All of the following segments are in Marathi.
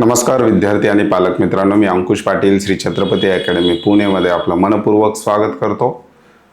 नमस्कार विद्यार्थी आणि पालक मित्रांनो. मी अंकुश पाटील श्री छत्रपती अकॅडमी पुणेमध्ये आपलं मनपूर्वक स्वागत करतो.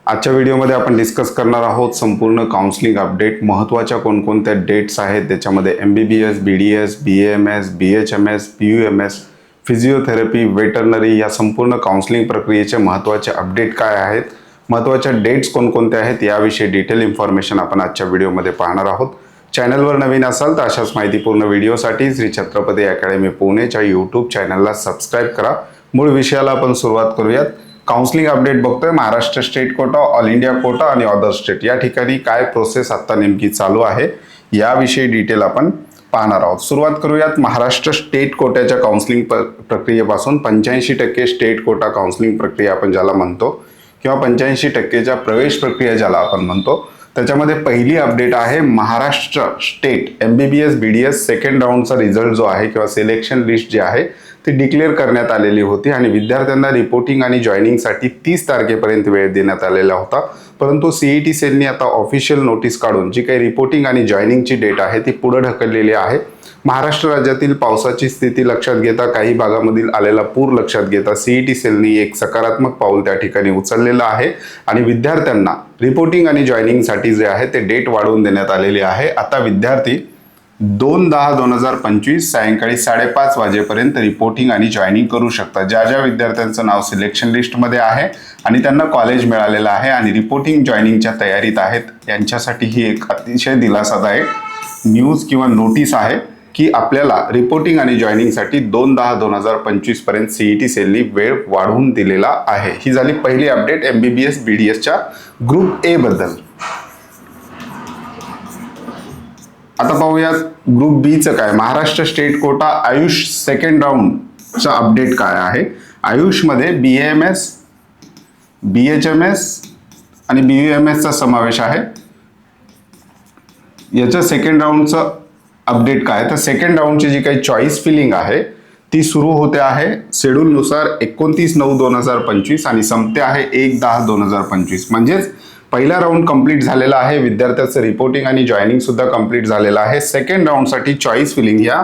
आजच्या व्हिडिओमध्ये आपण डिस्कस करणार आहोत संपूर्ण काउन्सिलिंग अपडेट महत्त्वाच्या कोणकोणत्या डेट्स आहेत? त्याच्यामध्ये M B B S B D S B M S B H M S B U M S physiotherapy veterinary या संपूर्ण काउन्सिलिंग प्रक्रियेचे महत्त्वाचे अपडेट काय आहेत? महत्त्वाच्या डेट्स कोणकोणत्या आहेत? याविषयी डिटेल इन्फॉर्मेशन आपण आजच्या व्हिडिओमध्ये पाहणार आहोत. चॅनलवर नवीन असाल तर अशाच माहितीपूर्ण व्हिडिओसाठी श्री छत्रपती अकॅडमी पुणेच्या यूट्यूब चॅनलला सबस्क्राईब करा. मूळ विषयाला आपण सुरुवात करूयात. काउन्सिलिंग अपडेट बघतोय. Maharashtra state quota all India quota आणि अदर स्टेट या ठिकाणी काय प्रोसेस आत्ता नेमकी चालू आहे याविषयी डिटेल आपण पाहणार आहोत. सुरुवात करूयात महाराष्ट्र स्टेट कोट्याच्या काउन्सिलिंग प प्रक्रियेपासून. पंच्याऐंशी टक्के स्टेट कोटा काउन्सिलिंग प्रक्रिया आपण ज्याला म्हणतो किंवा पंच्याऐंशी टक्केच्या प्रवेश प्रक्रिया ज्याला आपण म्हणतो त्याच्यामध्ये पहिली अपडेट आहे Maharashtra state M B B S B D S second राऊंडचा result जो आहे किंवा सिलेक्शन लिस्ट जी आहे ती डिक्लेअर करण्यात आलेली होती आणि विद्यार्थ्यांना रिपोर्टिंग आणि जॉईनिंगसाठी तीस तारखेपर्यंत वेळ देण्यात आलेला होता. परंतु सीई टी सेलनी आता ऑफिशियल नोटीस काढून जी काही रिपोर्टिंग आणि जॉईनिंगची डेट आहे ती पुढं ढकललेली आहे. महाराष्ट्र राज्यातील पावसाची स्थिती लक्षात घेता काही भागामधील आलेला पूर लक्षात घेता सीईटी सेलनी एक सकारात्मक पाऊल त्या ठिकाणी उचललेलं आहे. आणि विद्यार्थ्यांना रिपोर्टिंग आणि जॉईनिंगसाठी जे आहे ते डेट वाढवून देण्यात आलेली आहे. आता विद्यार्थी दोन दहा दोन हजार पंचवीस सायंकाळी साडेपाच वाजेपर्यंत रिपोर्टिंग आणि जॉईनिंग करू शकतात ज्या ज्या विद्यार्थ्यांचं नाव सिलेक्शन लिस्टमध्ये आहे आणि त्यांना कॉलेज मिळालेलं आहे आणि रिपोर्टिंग जॉईनिंगच्या तयारीत आहेत यांच्यासाठी ही एक अतिशय दिलासादायक न्यूज किंवा नोटीस आहे. की आपल्याला रिपोर्टिंग आणि जॉईनिंगसाठी दोन दहा दोन हजार पंचवीसपर्यंत सीईटी सेलनी वेळ वाढवून दिलेला आहे. ही झाली पहिली update M B B S B D एसच्या ग्रुप ए बद्दल. आता पाहूयात ग्रुप बीचं काय? Maharashtra state quota AYUSH second राऊंडचा update काय आहे? आयुषमध्ये B M S B H M S आणि बी यू एम एसचा समावेश आहे. याच्या सेकंड राऊंडचं अपडेट काय तर सेकंड राऊंडची जी काही चॉईस फिलिंग आहे ती सुरू होते आहे शेड्यूलनुसार एकोणतीस नऊ दोन हजार पंचवीस आणि संपते आहे एक दहा दोन हजार पंचवीस. म्हणजेच पहिला राऊंड कंप्लीट झालेला आहे विद्यार्थ्याचं रिपोर्टिंग आणि जॉईनिंग सुद्धा कंप्लीट झालेलं आहे. सेकंड राऊंडसाठी चॉईस फिलिंग ह्या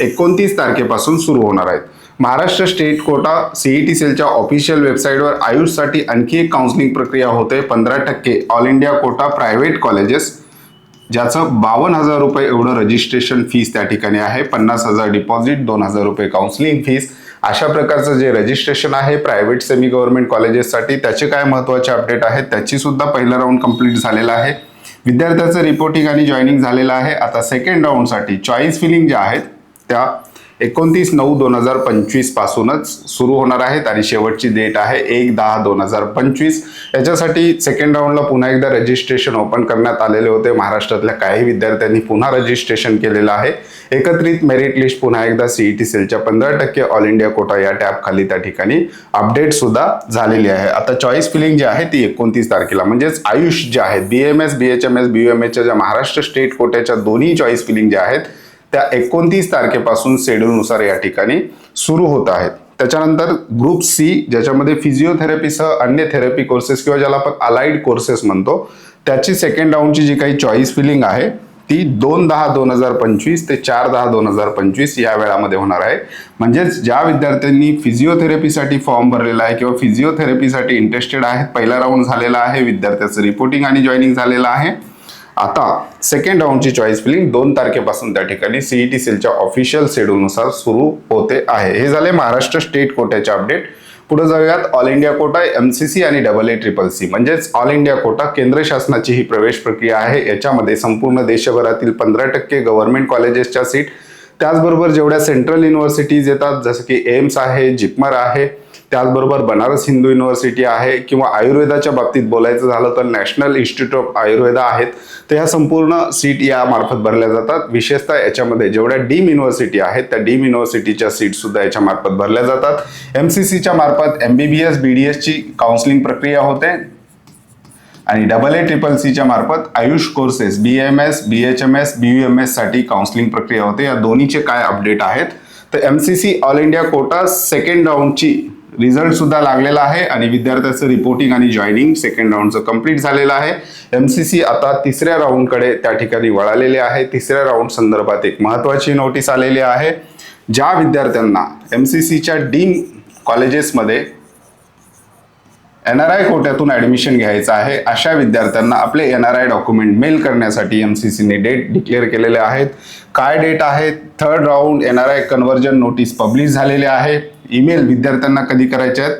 एकोणतीस तारखेपासून सुरू होणार आहेत. महाराष्ट्र स्टेट कोटा सीईटी सेलच्या ऑफिशियल वेबसाईटवर आयुषसाठी आणखी एक काउन्सिलिंग प्रक्रिया होते. पंधरा टक्के all India quota private colleges ज्याचं बावन्न हजार रुपये एवढं रजिस्ट्रेशन फीस त्या ठिकाणी आहे. पन्नास हजार डिपॉझिट दोन हजार रुपये काउन्सिलिंग फीस अशा प्रकारचं जे रजिस्ट्रेशन आहे प्रायव्हेट सेमी गव्हर्नमेंट कॉलेजेससाठी त्याचे काय महत्त्वाचे अपडेट आहेत? त्याची सुद्धा पहिला राऊंड कंप्लीट झालेला आहे. विद्यार्थ्याचं रिपोर्टिंग आणि जॉईनिंग झालेलं आहे. आता सेकंड राऊंडसाठी चॉईस फिलिंग ज्या आहेत त्या एकोणतीस नऊ दोन हजार पंचवीस पासूनच सुरू होणार आहेत आणि शेवटची डेट आहे एक दहा दोन हजार पंचवीस. याच्यासाठी सेकंड राऊंडला पुन्हा एकदा रजिस्ट्रेशन ओपन करण्यात आलेले होते. महाराष्ट्रातल्या काही विद्यार्थ्यांनी पुन्हा रजिस्ट्रेशन केलेलं आहे. एकत्रित मेरिट लिस्ट पुन्हा एकदा सीईटी सेलच्या पंधरा टक्के ऑल इंडिया कोटा या टॅब खाली त्या ठिकाणी अपडेट सुद्धा झालेली आहे. आता चॉईस फिलिंग जी आहे ती एकोणतीस तारखेला. म्हणजेच आयुष जे आहेत B M S B H M S B M एसच्या ज्या महाराष्ट्र स्टेट कोट्याच्या दोन्ही चॉईस फिलिंग ज्या आहेत त्या एकोणतीस तारखेपासून शेड्यूलनुसार या ठिकाणी सुरू होत आहेत. त्याच्यानंतर ग्रुप सी ज्याच्यामध्ये फिजिओथेरपीसह अन्य थेरपी कोर्सेस किंवा ज्याला आपण अलाइड कोर्सेस म्हणतो त्याची सेकंड राऊंडची जी काही चॉईस फिलिंग आहे ती दोन दहा दोन हजार पंचवीस ते चार दहा दोन हजार पंचवीस या वेळामध्ये होणार आहे. म्हणजेच ज्या विद्यार्थ्यांनी फिजिओथेरपीसाठी फॉर्म भरलेला आहे किंवा फिजिओथेरपीसाठी इंटरेस्टेड आहेत पहिला राऊंड झालेला आहे विद्यार्थ्याचं रिपोर्टिंग आणि जॉईनिंग झालेलं आहे आता सेकंड राऊंडची चॉईस फिलिंग दोन तारखेपासून त्या ठिकाणी सीईटी सेलच्या ऑफिशियल शेड्यूलनुसार सुरू होते आहे. हे झाले महाराष्ट्र स्टेट कोट्याचे अपडेट पुढे जाऊयात all India quota M C C आणि डबल ए ट्रिपल सी म्हणजेच ऑल इंडिया कोटा केंद्र शासनाची ही प्रवेश प्रक्रिया आहे. याच्यामध्ये संपूर्ण देशभरातील पंधरा टक्के गव्हर्नमेंट कॉलेजेसच्या सीट त्याचबरोबर जेवढ्या सेंट्रल युनिव्हर्सिटीज येतात जसं की एम्स आहे जिपमर आहे त्याचबरोबर बनारस हिंदू युनिव्हर्सिटी आहे किंवा आयुर्वेदाच्या बाबतीत बोलायचं झालं तर नॅशनल इन्स्टिट्यूट ऑफ आयुर्वेदा आहेत. तर ह्या संपूर्ण सीट या मार्फत भरल्या जातात. विशेषतः याच्यामध्ये जेवढ्या डीम युनिव्हर्सिटी आहेत त्या डीम युनिव्हर्सिटीच्या सीटसुद्धा याच्यामार्फत भरल्या जातात. एम सी सीच्या मार्फत M B B S B D एसची काउन्सिलिंग प्रक्रिया होते. आणि डबल ए ट्रिपल सीच्या मार्फत AYUSH courses B M S B H M S B U M एससाठी counselling प्रक्रिया होते. या दोन्हीचे काय अपडेट आहेत? तर M C C all India quota second राऊंडची result सुद्धा लागलेला आहे आणि विद्यार्थ्याचं रिपोर्टिंग आणि जॉईनिंग सेकंड राऊंडचं कंप्लीट झालेलं आहे. एम सी सी आता तिसऱ्या राऊंडकडे त्या ठिकाणी वळालेले आहे. तिसऱ्या राऊंड संदर्भात एक महत्त्वाची नोटीस आलेली आहे. ज्या विद्यार्थ्यांना एम सी सीच्या डीम कॉलेजेसमध्ये एन आर आय कोट्यातून ॲडमिशन घ्यायचं आहे अशा विद्यार्थ्यांना आपले N R I document mail करण्यासाठी एम सी सीने डेट डिक्लेअर केलेले आहेत. काय डेट आहे? Third round N R I conversion notice publish झालेले आहे. ईमेल विद्यार्थ्यांना कधी करायचे आहेत?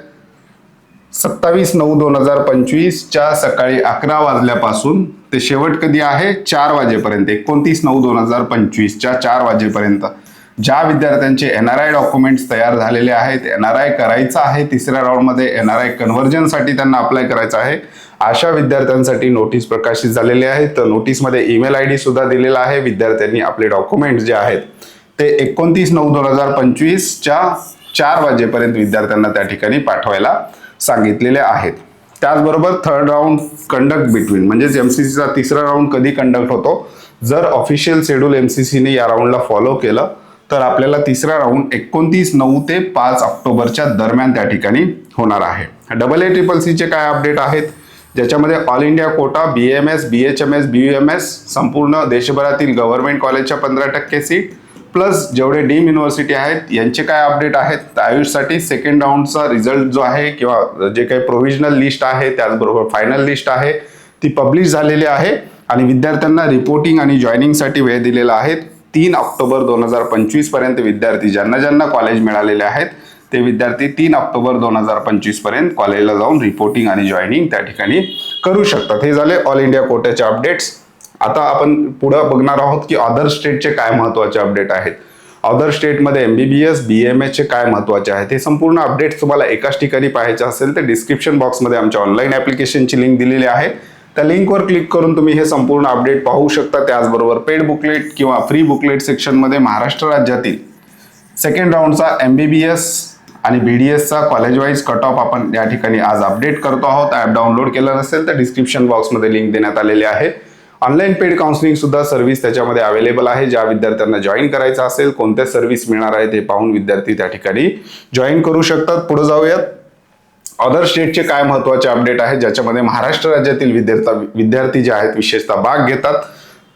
सत्तावीस नऊ दोन हजार पंचवीसच्या सकाळी अकरा वाजल्यापासून ते शेवट कधी आहे? चार वाजेपर्यंत. एकोणतीस नऊ दोन हजार पंचवीसच्या चार वाजेपर्यंत. ज्या विद्यार्थ्यांचे एन आर आय डॉक्युमेंट्स तयार झालेले आहेत एन आर आय करायचं आहे तिसऱ्या राऊंडमध्ये एन आर आय कन्व्हर्जनसाठी त्यांना अप्लाय करायचं आहे. अशा विद्यार्थ्यांसाठी नोटीस प्रकाशित झालेली आहे तर नोटीसमध्ये ईमेल आय डी सुद्धा दिलेला आहे. विद्यार्थ्यांनी आपले डॉक्युमेंट्स जे आहेत ते एकोणतीस नऊ दोन हजार पंचवीसच्या चार वाजेपर्यंत विद्यार्थ्यांना त्या ठिकाणी पाठवायला सांगितलेले आहेत. त्याचबरोबर थर्ड राऊंड कंडक्ट बिटवीन म्हणजेच एम सी सीचा तिसरा राऊंड कधी कंडक्ट होतो? जर ऑफिशियल शेड्यूल एम सी सीने या राऊंडला फॉलो केलं तर आपल्याला तिसरा राऊंड एकोणतीस नऊ ते पाच ऑक्टोबरच्या दरम्यान त्या ठिकाणी होणार आहे. डबल ए ट्रिपल सीचे काय अपडेट आहेत? ज्याच्यामध्ये all India quota B M S B H M S B U M S संपूर्ण देशभरातील गव्हर्नमेंट कॉलेजच्या पंधरा टक्के सीट प्लस जेवढे डीम युनिव्हर्सिटी आहेत यांचे काय अपडेट आहेत आयुषसाठी सेकंड राऊंडचा रिझल्ट जो आहे किंवा जे काही प्रोव्हिजनल लिस्ट आहे त्याचबरोबर फायनल लिस्ट आहे ती पब्लिश झालेली आहे. आणि विद्यार्थ्यांना रिपोर्टिंग आणि जॉईनिंगसाठी वेळ दिलेला आहे. तीन ऑक्टोबर दोन हजार पंचवीसपर्यंत विद्यार्थी ज्यांना ज्यांना कॉलेज मिळालेले आहेत ते विद्यार्थी तीन ऑक्टोबर दोन हजार पंचवीसपर्यंत कॉलेजला जाऊन रिपोर्टिंग आणि जॉईनिंग त्या ठिकाणी करू शकतात. हे झाले ऑल इंडिया कोट्याचे अपडेट्स आता आपण पुढं बघणार आहोत की अदर स्टेटचे काय महत्त्वाचे अपडेट आहेत. अदर स्टेटमध्ये एम बी एम एसचे काय महत्त्वाचे आहेत हे संपूर्ण अपडेट्स तुम्हाला एकाच ठिकाणी पाहायचे असेल तर डिस्क्रिप्शन बॉक्समध्ये आमच्या ऑनलाईन ॲप्लिकेशनची लिंक दिलेली आहे. त्या लिंकवर क्लिक करून तुम्ही हे संपूर्ण अपडेट पाहू शकता. त्याचबरोबर पेड बुकलेट किंवा फ्री बुकलेट सेक्शनमध्ये महाराष्ट्र राज्यातील सेकंड राऊंडचा एम बी बी एस आणि बी डी एसचा कॉलेज वाईज कट ऑफ आपण या ठिकाणी आज अपडेट करतो आहोत. ॲप डाउनलोड केलं नसेल तर डिस्क्रिप्शन बॉक्समध्ये लिंक देण्यात आलेली आहे. ऑनलाईन पेड काउन्सिलिंग सुद्धा सर्व्हिस त्याच्यामध्ये अवेलेबल आहे. ज्या विद्यार्थ्यांना जॉईन करायचं असेल कोणत्या सर्व्हिस मिळणार आहे ते पाहून विद्यार्थी त्या ठिकाणी जॉईन करू शकतात. पुढे जाऊयात. अदर स्टेटचे काय महत्त्वाचे अपडेट आहेत ज्याच्यामध्ये महाराष्ट्र राज्यातील विद्यार्थी विद्यार्थी जे आहेत विशेषतः भाग घेतात.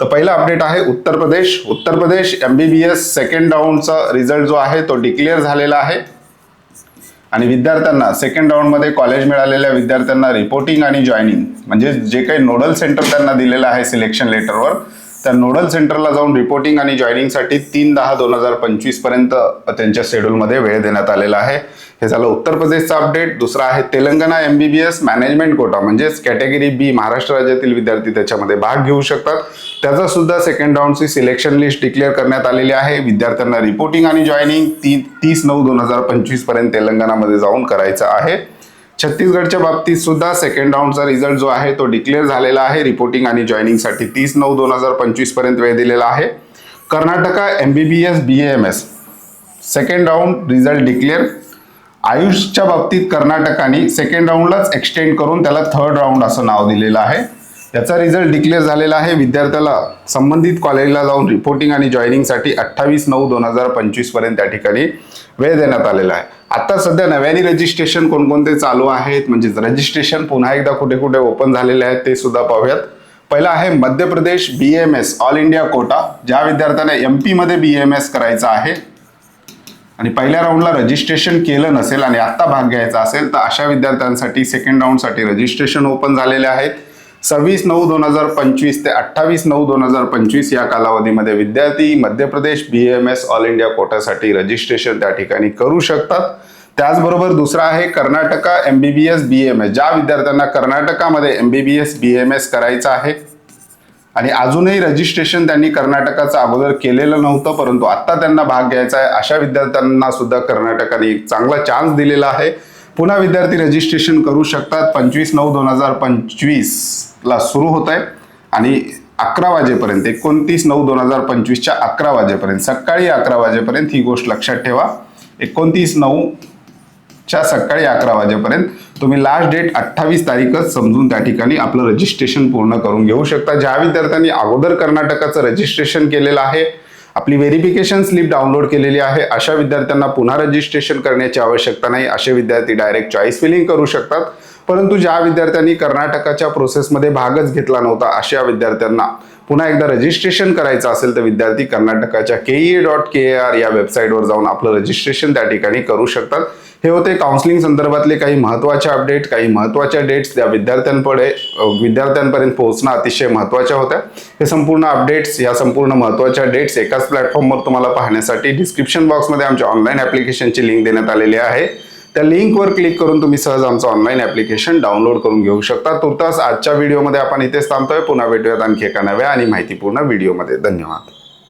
तर पहिला अपडेट आहे Uttar Pradesh. Uttar Pradesh M B B S second राऊंडचा result जो आहे तो डिक्लेअर झालेला आहे. आणि विद्यार्थ्यांना सेकंड राऊंडमध्ये कॉलेज मिळालेल्या विद्यार्थ्यांना रिपोर्टिंग आणि जॉईनिंग म्हणजे जे काही नोडल सेंटर त्यांना दिलेलं आहे सिलेक्शन लेटरवर त्या नोडल सेंटरला जाऊन रिपोर्टिंग आणि जॉईनिंगसाठी तीन दहा दोन हजार पंचवीसपर्यंत त्यांच्या शेड्यूलमध्ये वेळ देण्यात आलेला आहे. हे झालं उत्तर प्रदेशचा अपडेट दुसरा आहे Telangana M B B S management quota म्हणजेच कॅटेगरी बी महाराष्ट्र राज्यातील विद्यार्थी त्याच्यामध्ये भाग घेऊ शकतात. त्याचा सुद्धा सेकंड राऊंडची सिलेक्शन लिस्ट डिक्लेअर करण्यात आलेली आहे. विद्यार्थ्यांना रिपोर्टिंग आणि जॉईनिंग ती तीस नऊ दोन हजार पंचवीसपर्यंत तेलंगणामध्ये जाऊन करायचं आहे. छत्तीसगडच्या बाबतीत सुद्धा सेकंड राऊंडचा रिझल्ट जो आहे तो डिक्लेअर झालेला आहे. रिपोर्टिंग आणि जॉईनिंगसाठी तीस नऊ दोन हजार पंचवीसपर्यंत वेळ दिलेला आहे. Karnataka M B B S B M S second round result declare आयुषच्या बाबतीत कर्नाटकाने सेकंड राऊंडलाच एक्सटेंड करून त्याला थर्ड राऊंड असं नाव दिलेलं आहे. याचा रिझल्ट डिक्लेअर झालेला आहे. विद्यार्थ्याला संबंधित कॉलेजला जाऊन रिपोर्टिंग आणि जॉईनिंगसाठी अठ्ठावीस नऊ दोन हजार पंचवीसपर्यंत त्या ठिकाणी वेळ देण्यात आलेला आहे. आता सध्या नव्याने रजिस्ट्रेशन कोणकोणते चालू आहेत? म्हणजेच रजिस्ट्रेशन पुन्हा एकदा कुठे कुठे ओपन झालेले आहेत ते सुद्धा पाहूयात. पहिला आहे Madhya Pradesh B M S all India quota ज्या विद्यार्थ्यांना एम पीमध्ये बी एम एस करायचं आहे. आणि पहिल्या राऊंडला रजिस्ट्रेशन केलं नसेल आणि आत्ता भाग घ्यायचा असेल तर अशा विद्यार्थ्यांसाठी सेकंड राऊंडसाठी रजिस्ट्रेशन ओपन झालेले आहेत. सव्वीस नऊ दोन हजार पंचवीस ते अठ्ठावीस नऊ दोन हजार पंचवीस या कालावधीमध्ये विद्यार्थी Madhya Pradesh B M S all India कोटासाठी registration त्या ठिकाणी करू शकतात. त्याचबरोबर दुसरा आहे Karnataka M B B S B M S ज्या विद्यार्थ्यांना कर्नाटकामध्ये M B B S B M S करायचं आहे आणि अजूनही रजिस्ट्रेशन त्यांनी कर्नाटकाचं अगोदर केलेलं नव्हतं परंतु आत्ता त्यांना भाग घ्यायचा आहे. अशा विद्यार्थ्यांना सुद्धा कर्नाटकाने एक चांगला चान्स दिलेला आहे. पुन्हा विद्यार्थी रजिस्ट्रेशन करू शकतात. पंचवीस नऊ दोन हजार पंचवीसला सुरू होत आहे. आणि अकरा वाजेपर्यंत एकोणतीस नऊ दोन हजार पंचवीसच्या अकरा वाजेपर्यंत सकाळी अकरा वाजेपर्यंत ही गोष्ट लक्षात ठेवा. एकोणतीस नऊ च्या सकाळी अकरा वाजेपर्यंत तुम्ही लास्ट डेट अठ्ठावीस तारीखच समजून त्या ठिकाणी आपलं रजिस्ट्रेशन पूर्ण करून घेऊ शकता. ज्या विद्यार्थ्यांनी अगोदर कर्नाटकाचं रजिस्ट्रेशन केलेलं आहे आपली व्हेरिफिकेशन स्लिप डाउनलोड केलेली आहे अशा विद्यार्थ्यांना पुन्हा रजिस्ट्रेशन करण्याची आवश्यकता नाही असे विद्यार्थी डायरेक्ट चॉईस फिलिंग करू शकतात. परंतु ज्या विद्यार्थ्यांनी कर्नाटकाच्या प्रोसेसमध्ये भागच घेतला नव्हता अशा विद्यार्थ्यांना पुन्हा एकदा रजिस्ट्रेशन करायचं असेल तर विद्यार्थी कर्नाटकाच्या K E dot K R या वेबसाईटवर जाऊन आपलं रजिस्ट्रेशन त्या ठिकाणी करू शकतात. हे होते काउन्सिलिंग संदर्भातले काही महत्त्वाचे अपडेट काही महत्त्वाच्या डेट्स त्या विद्यार्थ्यांपुढे विद्यार्थ्यांपर्यंत पोहोचणं अतिशय महत्त्वाच्या होत्या. हे संपूर्ण अपडेट्स या संपूर्ण महत्त्वाच्या डेट्स एकाच प्लॅटफॉर्मवर तुम्हाला पाहण्यासाठी डिस्क्रिप्शन बॉक्समध्ये आमच्या ऑनलाईन ॲप्लिकेशनची लिंक देण्यात आलेली आहे. त्या लिंकवर क्लिक करून तुम्ही सहज आमचं ऑनलाईन ॲप्लिकेशन डाउनलोड करून घेऊ शकता. तुर्तास आजच्या व्हिडिओमध्ये आपण इथेच थांबतोय. पुन्हा भेटूयात आणखी एका नव्या आणि माहितीपूर्ण व्हिडिओमध्ये धन्यवाद.